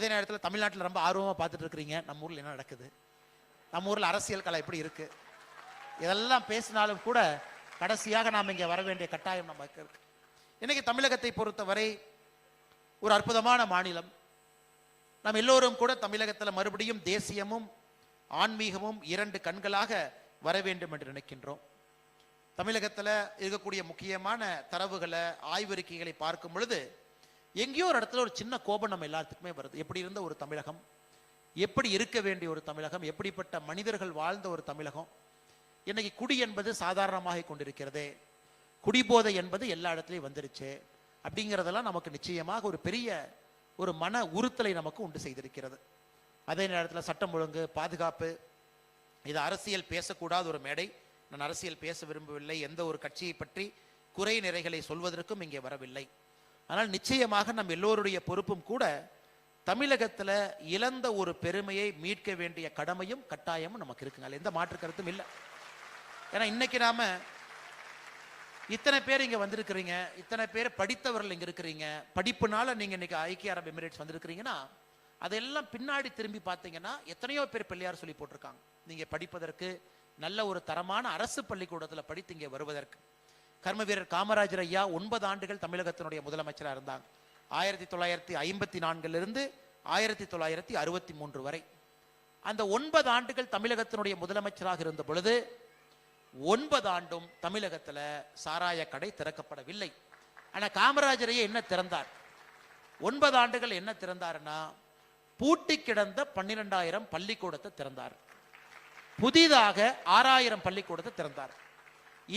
அதே நேரத்தில் தமிழ்நாட்டில் ரொம்ப ஆர்வமாக பார்த்துட்டு இருக்கிறீங்க. நம்ம ஊரில் என்ன நடக்குது? நம்ம ஊரில் அரசியல் கலை எப்படி இருக்கு? இதெல்லாம் பேசினாலும் கூட கடைசியாக நாம் இங்கே வர வேண்டிய கட்டாயம் நமக்கு இருக்கு. இன்னைக்கு தமிழகத்தை பொறுத்தவரை ஒரு அற்புதமான மாநிலம். நாம் எல்லோரும் கூட தமிழகத்தில் மறுபடியும் தேசியமும் ஆன்மீகமும் இரண்டு கண்களாக வர வேண்டும் என்று நினைக்கின்றோம். தமிழகத்தில் இருக்கக்கூடிய முக்கியமான தரவுகளை ஆய்வறிக்கைகளை பார்க்கும் பொழுது எங்கேயோ ஒரு இடத்துல ஒரு சின்ன கோபம் நம்ம எல்லாத்துக்குமே வருது. எப்படி இருந்த ஒரு தமிழகம்? எப்படி இருக்க வேண்டிய ஒரு தமிழகம்? எப்படிப்பட்ட மனிதர்கள் வாழ்ந்த ஒரு தமிழகம்? இன்னைக்கு குடி என்பது சாதாரணமாக கொண்டிருக்கிறதே. குடிபோதை என்பது எல்லா இடத்துலையும் வந்துருச்சு. அப்படிங்கிறதெல்லாம் நமக்கு நிச்சயமாக ஒரு பெரிய ஒரு மன உறுத்தலை நமக்கு உண்டு செய்திருக்கிறது. அதே நேரத்தில் சட்டம் ஒழுங்கு பாதுகாப்பு இது அரசியல் பேசக்கூடாத ஒரு மேடை. நான் அரசியல் பேச விரும்பவில்லை. எந்த ஒரு கட்சியை பற்றி குறை நிறைகளை சொல்வதற்கும் இங்கே வரவில்லை. ஆனால் நிச்சயமாக நம் எல்லோருடைய பொறுப்பும் கூட தமிழகத்துல இழந்த ஒரு பெருமையை மீட்க வேண்டிய கடமையும் கட்டாயமும் நமக்கு இருக்குங்க. எந்த மாற்று கருத்தும் இல்லை. ஏன்னா இன்னைக்கு நாம இத்தனை பேர் இங்க வந்திருக்கிறீங்க இத்தனை பேர் படித்தவர்கள் இங்க இருக்கிறீங்க படிப்புனால நீங்க இன்னைக்கு ஐக்கிய அரபு எமிரேட்ஸ் வந்திருக்கிறீங்கன்னா அதெல்லாம் பின்னாடி திரும்பி பார்த்தீங்கன்னா எத்தனையோ பேர் பிள்ளையார் சொல்லி போட்டிருக்காங்க. நீங்க படிப்பதற்கு நல்ல ஒரு தரமான அரசு பள்ளிக்கூடத்துல படித்து இங்கே வருவதற்கு. கர்ம வீரர் காமராஜர் ஐயா ஒன்பது ஆண்டுகள் தமிழகத்தினுடைய முதலமைச்சராக இருந்தாங்க. ஆயிரத்தி தொள்ளாயிரத்தி ஐம்பத்தி நான்கிலிருந்து ஆயிரத்தி தொள்ளாயிரத்தி அறுபத்தி மூன்று வரை. அந்த ஒன்பது ஆண்டுகள் தமிழகத்தினுடைய முதலமைச்சராக இருந்த பொழுது ஒன்பது ஆண்டும் தமிழகத்தில் சாராய கடை திறக்கப்படவில்லை. ஆனால் காமராஜரையே என்ன திறந்தார்? ஒன்பது ஆண்டுகள் என்ன திறந்தாருன்னா பூட்டி கிடந்த பன்னிரெண்டாயிரம் பள்ளிக்கூடத்தை திறந்தார். புதிதாக ஆறாயிரம் பள்ளிக்கூடத்தை திறந்தார்.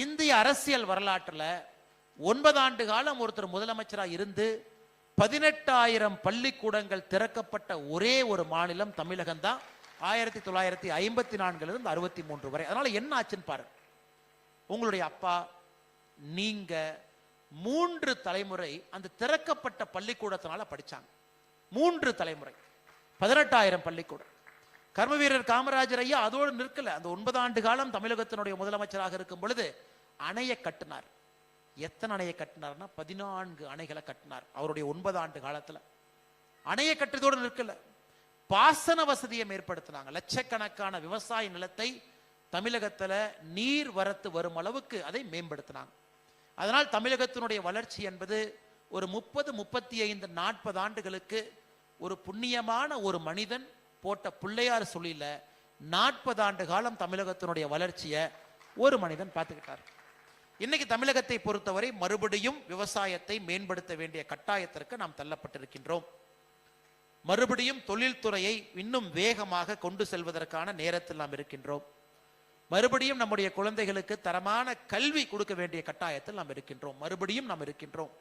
இந்திய அரசியல் வரலாற்றில் ஒன்பது ஆண்டு காலம் ஒருத்தர் முதலமைச்சராக இருந்து பதினெட்டாயிரம் பள்ளிக்கூடங்கள் திறக்கப்பட்ட ஒரே ஒரு மாநிலம் தமிழகம் தான் ஆயிரத்தி தொள்ளாயிரத்தி ஐம்பத்தி நான்கிலிருந்து அறுபத்தி மூன்று வரை. அதனால என்ன ஆச்சுன்னு பாரு. உங்களுடைய அப்பா நீங்க மூன்று தலைமுறை அந்த திறக்கப்பட்ட பள்ளிக்கூடத்தினால படிச்சாங்க. மூன்று தலைமுறை. பதினெட்டாயிரம் பள்ளிக்கூடம். கர்ம வீரர் காமராஜர் ஐயா அதோடு நிற்கல. அந்த ஒன்பது ஆண்டு காலம் தமிழகத்தினுடைய முதலமைச்சராக இருக்கும் பொழுது அணையை கட்டினார். எத்தனை அணையை கட்டினார்னா பதினான்கு அணைகளை கட்டினார் அவருடைய ஒன்பது ஆண்டு காலத்துல. அணையை கட்டுறதோடு நிற்கல. பாசன வசதியை ஏற்படுத்தினாங்க. லட்சக்கணக்கான விவசாய நிலத்தை தமிழகத்துல நீர் வரத்து வரும் அளவுக்கு அதை மேம்படுத்தினாங்க. அதனால் தமிழகத்தினுடைய வளர்ச்சி என்பது ஒரு முப்பது முப்பத்தி ஐந்து நாற்பது ஆண்டுகளுக்கு ஒரு புண்ணியமான ஒரு மனிதன் போட்ட பிள்ளையார் சொல்லியில் நாற்பது ஆண்டு காலம் தமிழகத்தினுடைய வளர்ச்சியை ஒரு மனிதன் பார்த்துக்கிட்டார். இன்னைக்கு தமிழகத்தை பொறுத்தவரை மறுபடியும் விவசாயத்தை மேம்படுத்த வேண்டிய கட்டாயத்திற்கு நாம் தள்ளப்பட்டிருக்கின்றோம். மறுபடியும் தொழில்துறையை இன்னும் வேகமாக கொண்டு செல்வதற்கான நேரத்தில் நாம் இருக்கின்றோம். மறுபடியும் நம்முடைய குழந்தைகளுக்கு தரமான கல்வி கொடுக்க வேண்டிய கட்டாயத்தில் நாம் இருக்கின்றோம். மறுபடியும் நாம் இருக்கின்றோம்.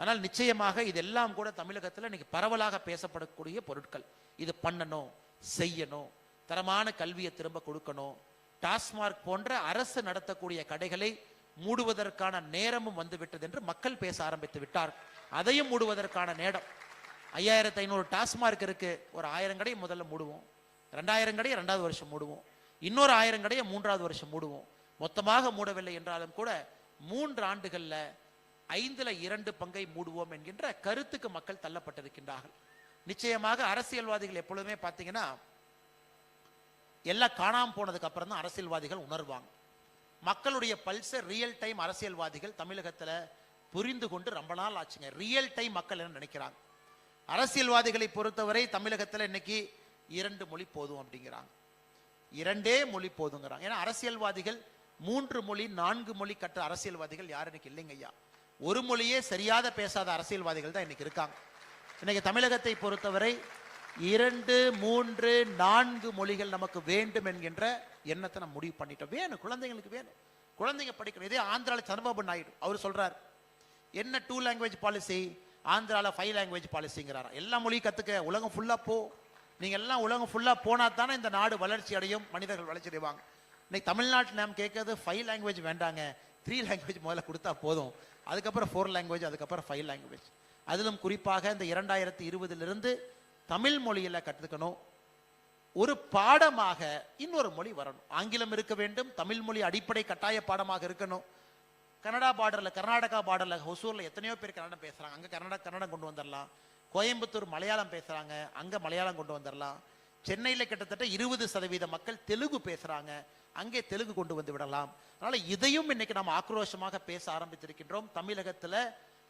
ஆனால் நிச்சயமாக இதெல்லாம் கூட தமிழகத்தில் இன்னைக்கு பரவலாக பேசப்படக்கூடிய பொருட்கள். இது பண்ணணும் செய்யணும். தரமான கல்வியை திரும்ப கொடுக்கணும். டாஸ்மார்க் போன்ற அரசு நடத்தக்கூடிய கடைகளை மூடுவதற்கான நேரமும் வந்துவிட்டது என்று மக்கள் பேச ஆரம்பித்து விட்டார். அதையும் மூடுவதற்கான நேரம். ஐயாயிரத்தி ஐநூறு டாஸ்மார்க் இருக்கு. ஒரு ஆயிரம் கடையை முதல்ல மூடுவோம். ரெண்டாயிரம் கடையை ரெண்டாவது வருஷம் மூடுவோம். இன்னொரு ஆயிரம் கடையை மூன்றாவது வருஷம் மூடுவோம். மொத்தமாக மூடவில்லை என்றாலும் கூட மூன்று ஆண்டுகள்ல ஐந்துல இரண்டு பங்கை மூடுவோம் என்கின்ற கருத்துக்கு மக்கள் தள்ளப்பட்டிருக்கின்றார்கள். நிச்சயமாக அரசியல்வாதிகள் எப்பொழுதுமே பார்த்தீங்கன்னா எல்லாம் காணாம போனதுக்கு அப்புறம் தான் அரசியல்வாதிகள் உணர்வாங்க. மக்களுடைய பல்ச ரியல் டைம் அரசியல்வாதிகள் தமிழகத்துல புரிந்து கொண்டு ரொம்ப நாள் ஆச்சுங்க. ரியல் டைம் மக்கள் என்ன நினைக்கிறாங்க? அரசியல்வாதிகளை பொறுத்தவரை தமிழகத்துல இன்னைக்கு இரண்டு மொழி போதும் அப்படிங்கிறாங்க. இரண்டே மொழி போதுங்கிறாங்க. ஏன்னா அரசியல்வாதிகள் மூன்று மொழி நான்கு மொழி கற்ற அரசியல்வாதிகள் யாரும் இன்னைக்கு இல்லைங்க ஐயா. ஒரு மொழியே சரியாத பேசாத அரசியல்வாதிகள் தான் இன்னைக்கு இருக்காங்க. இன்றைக்கி தமிழகத்தை பொறுத்தவரை இரண்டு மூன்று நான்கு மொழிகள் நமக்கு வேண்டும் என்கின்ற எண்ணத்தை நம்ம முடிவு பண்ணிட்டோம். வேணும் குழந்தைங்களுக்கு வேணும் குழந்தைங்க படிக்கணும். இதே ஆந்திராவில் சந்திரபாபு நாயுடு அவர் சொல்கிறார் என்ன டூ லாங்குவேஜ் பாலிசி ஆந்திராவில் ஃபைவ் லாங்குவேஜ் பாலிசிங்கிறாரா எல்லா மொழியும் கற்றுக்க உலகம் ஃபுல்லாக போ. நீங்கள் எல்லாம் உலகம் ஃபுல்லாக போனால் தானே இந்த நாடு வளர்ச்சி அடையும் மனிதர்கள் வளர்ச்சி அடைவாங்க. இன்னைக்கு தமிழ்நாட்டில் நாம் கேட்கறது ஃபைவ் லாங்குவேஜ் வேண்டாங்க. த்ரீ லாங்குவேஜ் முதல்ல கொடுத்தா போதும். அதுக்கப்புறம் ஃபோர் லாங்குவேஜ் அதுக்கப்புறம் ஃபைவ் லாங்குவேஜ் அதிலும் குறிப்பாக இந்த இரண்டாயிரத்தி இருபதிலிருந்து தமிழ் மொழியில் கற்றுக்கணும். ஒரு பாடமாக இன்னொரு மொழி வரணும். ஆங்கிலம் இருக்க வேண்டும் தமிழ் மொழி அடிப்படை கட்டாய பாடமாக இருக்கணும். கனடா பார்டர்ல கர்நாடகா பார்டரில் ஹொசூரில் எத்தனையோ பேர் கன்னடம் பேசுகிறாங்க அங்கே கன்னடா கன்னடம் கொண்டு வந்துடலாம் கோயம்புத்தூர் மலையாளம் பேசுகிறாங்க அங்கே மலையாளம் கொண்டு வந்துடலாம் சென்னையில் கிட்டத்தட்ட இருபது சதவீத மக்கள் தெலுங்கு பேசுகிறாங்க அங்கே தெலுங்கு கொண்டு வந்து விடலாம். அதனால் இதையும் இன்னைக்கு நாம் ஆக்ரோஷமாக பேச ஆரம்பித்திருக்கின்றோம். தமிழகத்தில்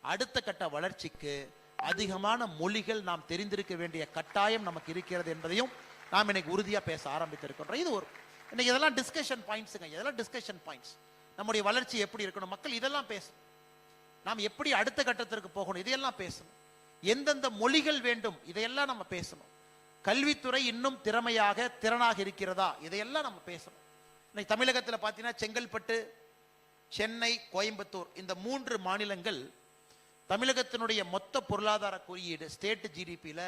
அடுத்த கட்ட வளர்ச்சிக்கு அதிகமான மொழிகள் நாம் தெரிந்திருக்க வேண்டிய கட்டாயம் நமக்கு இருக்கிறது என்பதையும் நாம் இன்னைக்கு உறுதியா பேச ஆரம்பித்திருக்கின்றோம். இது ஒரு இன்னைக்கு இதெல்லாம் டிஸ்கஷன் பாயிண்ட்ஸுங்க இதெல்லாம் டிஸ்கஷன் பாயிண்ட்ஸ் நம்முடைய வளர்ச்சி எப்படி இருக்கணும்? மக்கள் இதெல்லாம் பேசணும். நாம் எப்படி அடுத்த கட்டத்திற்கு போகணும்? இதையெல்லாம் பேசணும். எந்தெந்த மொழிகள் வேண்டும்? இதையெல்லாம் நம்ம பேசணும். கல்வித்துறை இன்னும் திறமையாக திறனாக இருக்கிறதா? இதையெல்லாம் நம்ம பேசணும். இன்னைக்கு தமிழகத்தில் பார்த்தீங்கன்னா செங்கல்பட்டு சென்னை கோயம்புத்தூர் இந்த மூன்று மாநிலங்கள் தமிழகத்தினுடைய மொத்த பொருளாதார குறியீடு ஸ்டேட் ஜிடிபியில்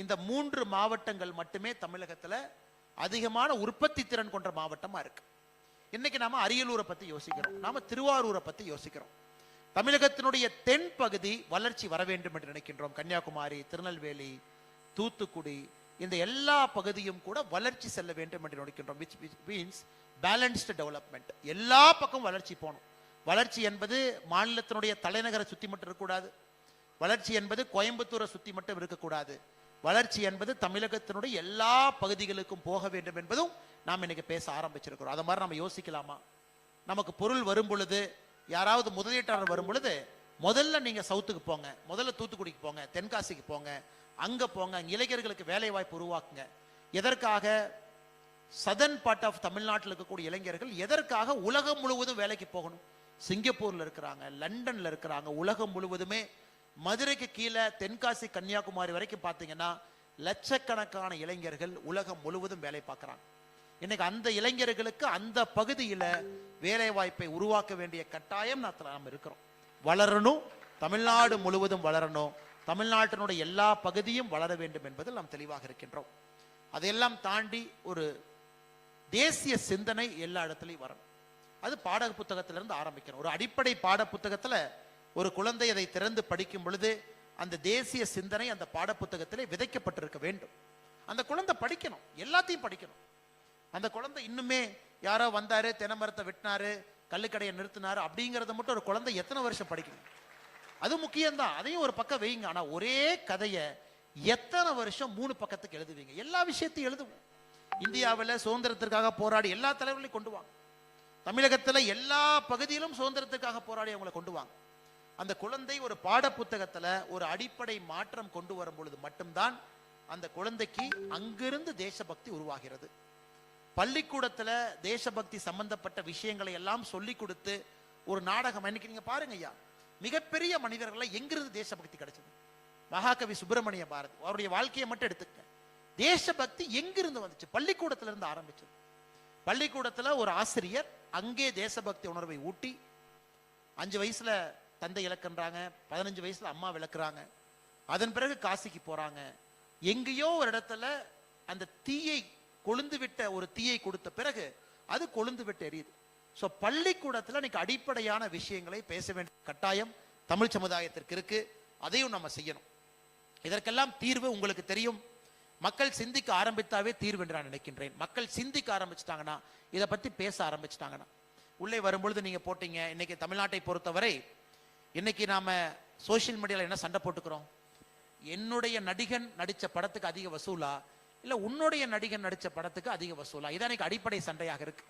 இந்த மூன்று மாவட்டங்கள் மட்டுமே தமிழகத்தில் அதிகமான உற்பத்தி திறன் கொண்ட மாவட்டமாக இருக்கு. இன்னைக்கு நாம அரியலூரை பற்றி யோசிக்கிறோம். நாம திருவாரூரை பற்றி யோசிக்கிறோம். தமிழகத்தினுடைய தென் பகுதி வளர்ச்சி வர வேண்டும் என்று நினைக்கின்றோம். கன்னியாகுமரி திருநெல்வேலி தூத்துக்குடி இந்த எல்லா பகுதியும் கூட வளர்ச்சி செல்ல வேண்டும் என்று நினைக்கின்றோம். விச் மீன்ஸ் பேலன்ஸ்டு டெவலப்மெண்ட் எல்லா பக்கம் வளர்ச்சி போகணும். வளர்ச்சி என்பது மாநிலத்தினுடைய தலைநகரை சுத்தி மட்டும் இருக்கக்கூடாது. வளர்ச்சி என்பது கோயம்புத்தூரை சுத்தி மட்டும் இருக்கக்கூடாது. வளர்ச்சி என்பது தமிழகத்தினுடைய எல்லா பகுதிகளுக்கும் போக வேண்டும் என்பதும் நாம் இன்னைக்கு பேச ஆரம்பிச்சிருக்கிறோம். அதை மாதிரி நம்ம யோசிக்கலாமா? நமக்கு பொருள் வரும் பொழுது யாராவது முதலீட்டாளர் வரும் பொழுது முதல்ல நீங்க சவுத்துக்கு போங்க. முதல்ல தூத்துக்குடிக்கு போங்க தென்காசிக்கு போங்க அங்க போங்க இளைஞர்களுக்கு வேலை வாய்ப்பு உருவாக்குங்க. எதற்காக? சதன் பார்ட் ஆஃப் தமிழ்நாட்டில் இருக்கக்கூடிய இளைஞர்கள் எதற்காக உலகம் முழுவதும் வேலைக்கு போகணும்? சிங்கப்பூர்ல இருக்கிறாங்க லண்டன்ல இருக்கிறாங்க உலகம் முழுவதுமே. மதுரைக்கு கீழே தென்காசி கன்னியாகுமரி வரைக்கும் பார்த்தீங்கன்னா லட்சக்கணக்கான இளைஞர்கள் உலகம் முழுவதும் வேலை பார்க்குறாங்க. இன்னைக்கு அந்த இளைஞர்களுக்கு அந்த பகுதியில் வேலை வாய்ப்பை உருவாக்க வேண்டிய கட்டாயம் நாம் இருக்கிறோம். வளரணும் தமிழ்நாடு முழுவதும் வளரணும் தமிழ்நாட்டினுடைய எல்லா பகுதியும் வளர வேண்டும் என்பதில் நாம் தெளிவாக இருக்கின்றோம். அதையெல்லாம் தாண்டி ஒரு தேசிய சிந்தனை எல்லா இடத்துலையும் வரணும். அது பாடக புத்தகத்திலிருந்து ஆரம்பிக்கணும். ஒரு அடிப்படை பாட புத்தகத்தில் ஒரு குழந்தை அதை திறந்து படிக்கும் பொழுது அந்த தேசிய சிந்தனை அந்த பாட புத்தகத்திலே விதைக்கப்பட்டிருக்க வேண்டும். அந்த குழந்தை படிக்கணும். எல்லாத்தையும் படிக்கணும். அந்த குழந்தை இன்னுமே யாரோ வந்தாரு தென்னை மரத்தை வெட்டினாரு கல்லுக்கடையை நிறுத்தினாரு அப்படிங்கிறத மட்டும் ஒரு குழந்தை எத்தனை வருஷம் படிக்கணும்? அது முக்கியம்தான். அதையும் ஒரு பக்கம் வைங்க. ஆனால் ஒரே கதையை எத்தனை வருஷம் மூணு பக்கத்துக்கு எழுதுவீங்க? எல்லா விஷயத்தையும் எழுதுவோம். இந்தியாவில் சுதந்திரத்திற்காக போராடி எல்லா தலைவர்களையும் கொண்டு வாங்க. தமிழகத்துல எல்லா பகுதியிலும் சுதந்திரத்துக்காக போராடி அவங்களை கொண்டு வாங்க. அந்த குழந்தை ஒரு பாட புத்தகத்துல ஒரு அடிப்படை மாற்றம் கொண்டு வரும் பொழுது மட்டும்தான் அந்த குழந்தைக்கு அங்கிருந்து தேசபக்தி உருவாகிறது. பள்ளிக்கூடத்துல தேசபக்தி சம்பந்தப்பட்ட விஷயங்களை எல்லாம் சொல்லி கொடுத்து ஒரு நாடகம் இன்னைக்கு நீங்க பாருங்க ஐயா மிகப்பெரிய மனிதர்களை எங்கிருந்து தேசபக்தி கிடைச்சது? மகாகவி சுப்பிரமணிய பாரதி அவருடைய வாழ்க்கையை மட்டும் எடுத்துக்க தேசபக்தி எங்கிருந்து வந்துச்சு? பள்ளிக்கூடத்துல இருந்து ஆரம்பிச்சது. பள்ளிக்கூடத்துல ஒரு ஆசிரியர் அங்கே தேசபக்தி உணர்வை ஊட்டி அஞ்சு வயசுல தந்தை இழக்கின்றாங்க பதினஞ்சு வயசுல அம்மா விளக்குறாங்க. அதன் பிறகு காசிக்கு போறாங்க. எங்கேயோ ஒரு இடத்துல அந்த தீயை கொழுந்து விட்ட ஒரு தீயை கொடுத்த பிறகு அது கொழுந்து விட்டு எரியுது. ஸோ பள்ளிக்கூடத்துல இன்னைக்கு அடிப்படையான விஷயங்களை பேச வேண்டிய கட்டாயம் தமிழ் சமுதாயத்திற்கு இருக்கு. அதையும் நம்ம செய்யணும். இதற்கெல்லாம் தீர்வு உங்களுக்கு தெரியும். மக்கள் சிந்திக்க ஆரம்பித்தாவே தீர்வு என்று நான் நினைக்கின்றேன். மக்கள் சிந்திக்க ஆரம்பிச்சிட்டாங்கன்னா இதை பத்தி பேச ஆரம்பிச்சிட்டாங்கன்னா. உள்ளே வரும்பொழுது நீங்க போட்டீங்க இன்னைக்கு தமிழ்நாட்டை பொறுத்தவரை இன்னைக்கு நாம சோஷியல் மீடியாவில் என்ன சண்டை போட்டுக்கிறோம்? என்னுடைய நடிகன் நடித்த படத்துக்கு அதிக வசூலா? இல்லை உன்னுடைய நடிகன் நடித்த படத்துக்கு அதிக வசூலா? இதான் இன்னைக்கு அடிப்படை சண்டையாக இருக்கு.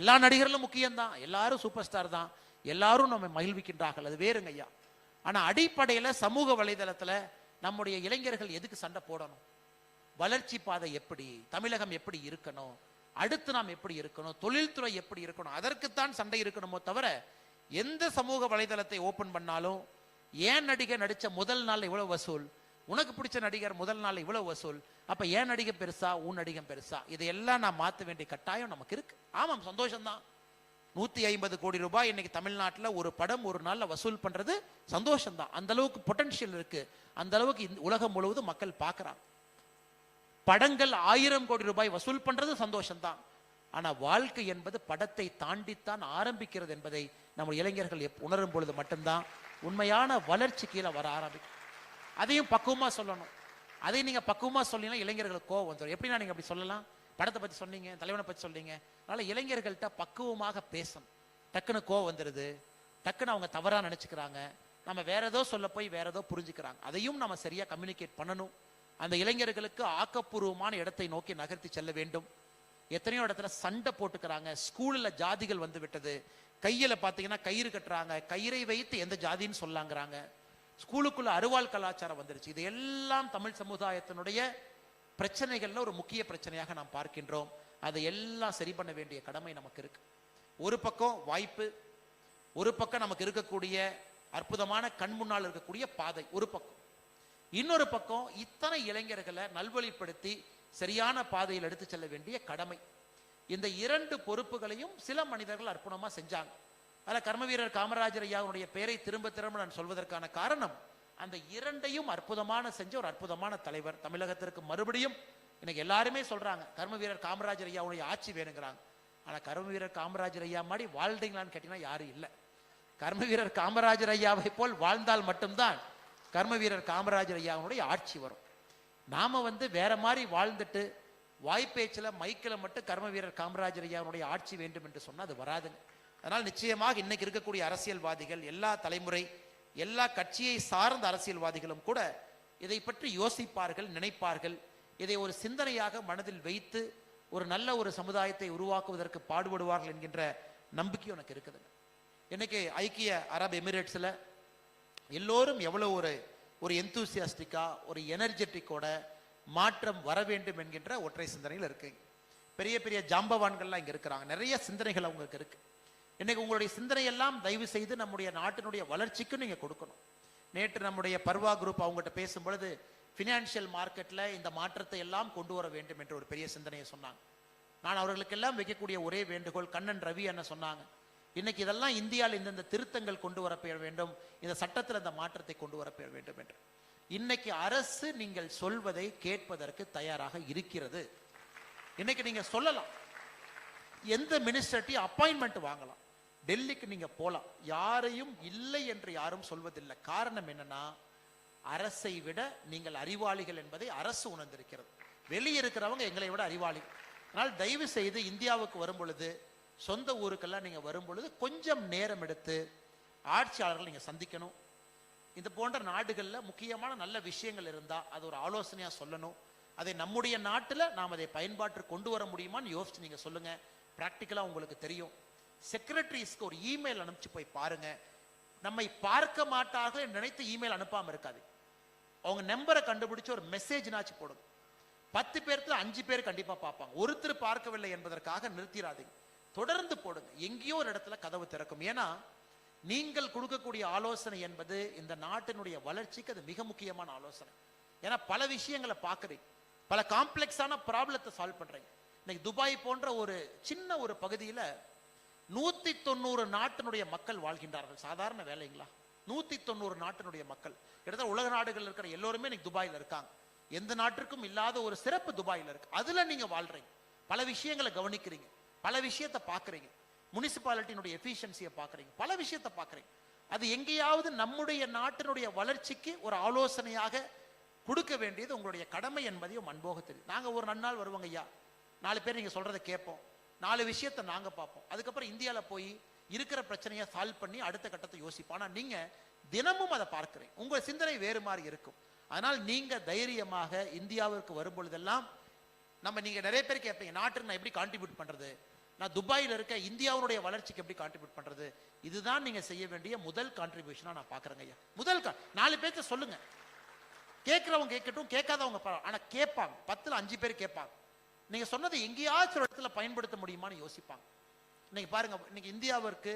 எல்லா நடிகர்களும் முக்கியம்தான். எல்லாரும் சூப்பர் ஸ்டார் தான். எல்லாரும் நம்ம மகிழ்விக்கின்றார்கள். அது வேறுங்க ஐயா. ஆனால் அடிப்படையில் சமூக வலைதளத்தில் நம்முடைய இளைஞர்கள் எதுக்கு சண்டை போடணும்? வளர்ச்சி பாதை எப்படி தமிழகம் எப்படி இருக்கணும் அடுத்து நாம் எப்படி இருக்கணும் தொழில்துறை எப்படி இருக்கணும் அதற்குத்தான் சண்டை இருக்கணுமோ தவிர எந்த சமூக வலைதளத்தை ஓபன் பண்ணாலும் ஏன் நடிகர் நடிச்ச முதல் நாள் இவ்வளவு வசூல் உனக்கு பிடிச்ச நடிகர் முதல் நாள் இவ்வளவு வசூல் அப்ப ஏன் நடிகை பெருசா உன் நடிகம் பெருசா இதையெல்லாம் நான் மாத்த வேண்டிய கட்டாயம் நமக்கு இருக்கு. ஆமாம் சந்தோஷம்தான். நூத்தி ஐம்பது கோடி ரூபாய் இன்னைக்கு தமிழ்நாட்டுல ஒரு படம் ஒரு நாள்ல வசூல் பண்றது சந்தோஷம்தான். அந்த அளவுக்கு பொட்டன்ஷியல் இருக்கு. அந்த அளவுக்கு இந்த உலகம் முழுவதும் மக்கள் பார்க்கறாங்க. படங்கள் ஆயிரம் கோடி ரூபாய் வசூல் பண்றது சந்தோஷம்தான். ஆனா வாழ்க்கை என்பது படத்தை தாண்டித்தான் ஆரம்பிக்கிறது என்பதை நம்ம இளைஞர்கள் எப்- உணரும் பொழுது மட்டும்தான் உண்மையான வளர்ச்சி கீழே வர ஆரம்பிக்கும். அதையும் பக்குவமா சொல்லணும். அதை நீங்க பக்குவமா சொன்னீங்கன்னா இளைஞர்களுக்கு கோவம் வந்துடும் எப்படின்னா நீங்க அப்படி சொல்லலாம்? படத்தை பத்தி சொன்னீங்க தலைவனை பத்தி சொன்னீங்க. அதனால இளைஞர்கள்ட்ட பக்குவமாக பேசணும். டக்குன்னு கோவம் வந்துடுது டக்குன்னு அவங்க தவறா நினைச்சுக்கிறாங்க. நம்ம வேற ஏதோ சொல்ல போய் வேற ஏதோ புரிஞ்சுக்கிறாங்க. அதையும் நம்ம சரியா கம்யூனிகேட் பண்ணணும். அந்த இளைஞர்களுக்கு ஆக்கப்பூர்வமான இடத்தை நோக்கி நகர்த்தி செல்ல வேண்டும். எத்தனையோ இடத்துல சண்டை போட்டுக்கிறாங்க. ஸ்கூலில் ஜாதிகள் வந்து விட்டது. கையில் பார்த்தீங்கன்னா கயிறு கட்டுறாங்க. கயிறை வைத்து எந்த ஜாதின்னு சொல்லாங்கிறாங்க. ஸ்கூலுக்குள்ள அருவாள் கலாச்சாரம் வந்துருச்சு. இது எல்லாம் தமிழ் சமுதாயத்தினுடைய பிரச்சனைகள்ல ஒரு முக்கிய பிரச்சனையாக நாம் பார்க்கின்றோம். அதை எல்லாம் சரி பண்ண வேண்டிய கடமை நமக்கு இருக்கு. ஒரு பக்கம் வாய்ப்பு ஒரு பக்கம் நமக்கு இருக்கக்கூடிய அற்புதமான கண் முன்னால் இருக்கக்கூடிய பாதை ஒரு பக்கம். இன்னொரு பக்கம் இத்தனை இளைஞர்களை நல்வழிப்படுத்தி சரியான பாதையில் எடுத்து செல்ல வேண்டிய கடமை. இந்த இரண்டு பொறுப்புகளையும் சில மனிதர்கள் அற்புணமாக செஞ்சாங்க. அதில் கர்ம வீரர் காமராஜர் ஐயாவுடைய பெயரை திரும்ப திரும்ப நான் சொல்வதற்கான காரணம் அந்த இரண்டையும் அற்புதமான செஞ்ச ஒரு அற்புதமான தலைவர். தமிழகத்திற்கு மறுபடியும் இன்னைக்கு எல்லாருமே சொல்றாங்க கர்ம வீரர் காமராஜர் ஐயாவுடைய ஆட்சி வேணுங்கிறாங்க. ஆனால் கர்ம வீரர் காமராஜர் ஐயா மாதிரி வாழ்ந்தீங்களான்னு கேட்டீங்கன்னா யாரும் இல்லை. கர்ம வீரர் காமராஜர் ஐயாவை போல் வாழ்ந்தால் மட்டும்தான் கர்ம வீரர் காமராஜர் ஐயாவுடைய ஆட்சி வரும். நாம வந்து வேற மாதிரி வாழ்ந்துட்டு வாய்ப்பேச்சில் மைக்கில் மட்டும் கர்ம வீரர் காமராஜர் ஐயாவுடைய ஆட்சி வேண்டும் என்று சொன்னால் அது வராதுங்க. அதனால் நிச்சயமாக இன்னைக்கு இருக்கக்கூடிய அரசியல்வாதிகள் எல்லா தலைமுறை எல்லா கட்சியை சார்ந்த அரசியல்வாதிகளும் கூட இதை பற்றி யோசிப்பார்கள் நினைப்பார்கள். இதை ஒரு சிந்தனையாக மனதில் வைத்து ஒரு நல்ல ஒரு சமுதாயத்தை உருவாக்குவதற்கு பாடுபடுவார்கள் என்கின்ற நம்பிக்கை உனக்கு இருக்குதுங்க. இன்னைக்கு ஐக்கிய அரபு எமிரேட்ஸில் எல்லோரும் எவ்வளவு ஒரு ஒரு எந்தூசியாஸ்டிக்கா ஒரு எனர்ஜெட்டிக்கோட மாற்றம் வர வேண்டும் என்கின்ற ஒற்றை சிந்தனையில் இருக்குங்க. பெரிய பெரிய ஜாம்பவான்கள்லாம் இங்கே இருக்கிறாங்க. நிறைய சிந்தனைகள் அவங்களுக்கு இருக்கு. இன்னைக்கு உங்களுடைய சிந்தனையெல்லாம் தயவு செய்து நம்முடைய நாட்டினுடைய வளர்ச்சிக்கு நீங்கள் கொடுக்கணும். நேற்று நம்முடைய பர்வா குரூப் அவங்ககிட்ட பேசும் பொழுது ஃபினான்ஷியல் மார்க்கெட்டில் இந்த மாற்றத்தை எல்லாம் கொண்டு வர வேண்டும் என்ற ஒரு பெரிய சிந்தனையை சொன்னாங்க. நான் அவர்களுக்கெல்லாம் வைக்கக்கூடிய ஒரே வேண்டுகோள் கண்ணன் ரவி என்ன சொன்னாங்க? இன்னைக்கு இதெல்லாம் இந்தியாவில் இந்தந்த திருத்தங்கள் கொண்டு வரப்பட வேண்டும். இந்த சட்டத்தில் இந்த மாற்றத்தை கொண்டு வரப்பட வேண்டும் என்று. இன்னைக்கு அரசு நீங்கள் சொல்வதை கேட்பதற்கு தயாராக இருக்கிறது. இன்னைக்கு நீங்க சொல்லலாம். எந்த மினிஸ்டர்ட்டையும் அப்பாயின்மெண்ட் வாங்கலாம். டெல்லிக்கு நீங்க போகலாம் யாரையும் இல்லை என்று யாரும் சொல்வதில்லை. காரணம் என்னன்னா அரசை விட நீங்கள் அறிவாளிகள் என்பதை அரசு உணர்ந்திருக்கிறது. வெளியே இருக்கிறவங்க எங்களை விட அறிவாளி அதனால் தயவு செய்து இந்தியாவுக்கு வரும் பொழுது சொந்த ஊருக்கெல்லாம் நீங்கள் வரும்பொழுது கொஞ்சம் நேரம் எடுத்து ஆட்சியாளர்கள் நீங்கள் சந்திக்கணும். இது போன்ற நாடுகளில் முக்கியமான நல்ல விஷயங்கள் இருந்தால் அது ஒரு ஆலோசனையாக சொல்லணும். அதை நம்முடைய நாட்டில் நாம் அதை பயன்பாட்டு கொண்டு வர முடியுமான்னு யோசிச்சு நீங்கள் சொல்லுங்கள் ப்ராக்டிக்கலாக உங்களுக்கு தெரியும். செக்ரட்டரிஸ்க்கு ஒரு இமெயில் அனுப்பிச்சு போய் பாருங்க. நம்மை பார்க்க மாட்டார்கள் நினைத்து இமெயில் அனுப்பாமல் இருக்காது. அவங்க நம்பரை கண்டுபிடிச்சு ஒரு மெசேஜ்னாச்சு போடுங்க. பத்து பேர்த்துல அஞ்சு பேர் கண்டிப்பாக பார்ப்பாங்க. ஒருத்தர் பார்க்கவில்லை என்பதற்காக நிறுத்திடாதீங்க. தொடர்ந்து போடுங்க. எங்கேயோ ஒரு இடத்துல கதவு திறக்கும். ஏன்னா நீங்கள் கொடுக்கக்கூடிய ஆலோசனை என்பது இந்த நாட்டினுடைய வளர்ச்சிக்கு அது மிக முக்கியமான ஆலோசனை. ஏன்னா பல விஷயங்களை பார்க்குறீங்க. பல காம்ப்ளெக்ஸான ப்ராப்ளத்தை சால்வ் பண்ணுறீங்க இன்னைக்கு துபாய் போன்ற ஒரு சின்ன ஒரு பகுதியில நூத்தி தொண்ணூறு நாட்டினுடைய மக்கள் வாழ்கின்றார்கள். சாதாரண வேலைங்களா? நூத்தி தொண்ணூறு நாட்டினுடைய மக்கள். கிட்டத்தட்ட உலக நாடுகள் இருக்கிற எல்லோருமே இன்னைக்கு துபாயில இருக்காங்க. எந்த நாட்டிற்கும் இல்லாத ஒரு சிறப்பு துபாயில் இருக்கு. அதுல நீங்க வாழ்றீங்க. பல விஷயங்களை கவனிக்கிறீங்க. பல விஷயத்தை பார்க்கறீங்க. முனிசிபாலிட்டியினுடைய எஃபிஷியன்சியை பார்க்குறீங்க. பல விஷயத்தை பார்க்குறீங்க. அது எங்கேயாவது நம்முடைய நாட்டினுடைய வளர்ச்சிக்கு ஒரு ஆலோசனையாக கொடுக்க வேண்டியது உங்களுடைய கடமை என்பதையும் அன்போக தெரியும் நாங்க ஒரு நன்னாள் வருவோங்க ஐயா. நாலு பேர் நீங்க சொல்றதை கேட்போம். நாலு விஷயத்தை நாங்க பார்ப்போம். அதுக்கப்புறம் இந்தியால போய் இருக்கிற பிரச்சனையை சால்வ் பண்ணி அடுத்த கட்டத்தை யோசிப்போம். ஆனால் நீங்க தினமும் அதை பார்க்கிறீங்க. உங்க சிந்தனை வேறு மாதிரி இருக்கும். அதனால் நீங்க தைரியமாக இந்தியாவிற்கு வரும் பொழுதெல்லாம் நம்ம நீங்க நிறைய பேர் கேட்பீங்க நாட்டுக்கு நான் எப்படி கான்ட்ரிபியூட் பண்றது? நான் துபாயில் இருக்க இந்தியாவுடைய வளர்ச்சிக்கு எப்படி கான்ட்ரிபியூட் பண்றது? இதுதான் நீங்க செய்ய வேண்டிய முதல் கான்ட்ரிபியூஷனா நான் பாக்குறேங்க ஐயா. முதல் நாலு பேர்த்த சொல்லுங்க. கேட்கிறவங்க கேட்கட்டும் கேட்காதவங்க ஆனா கேட்பாங்க. பத்துல அஞ்சு பேர் கேட்பாங்க. நீங்க சொன்னதை எங்கேயாச்சும் ஒரு இடத்துல பயன்படுத்த முடியுமான்னு யோசிப்பாங்க. இன்னைக்கு பாருங்க இன்னைக்கு இந்தியாவிற்கு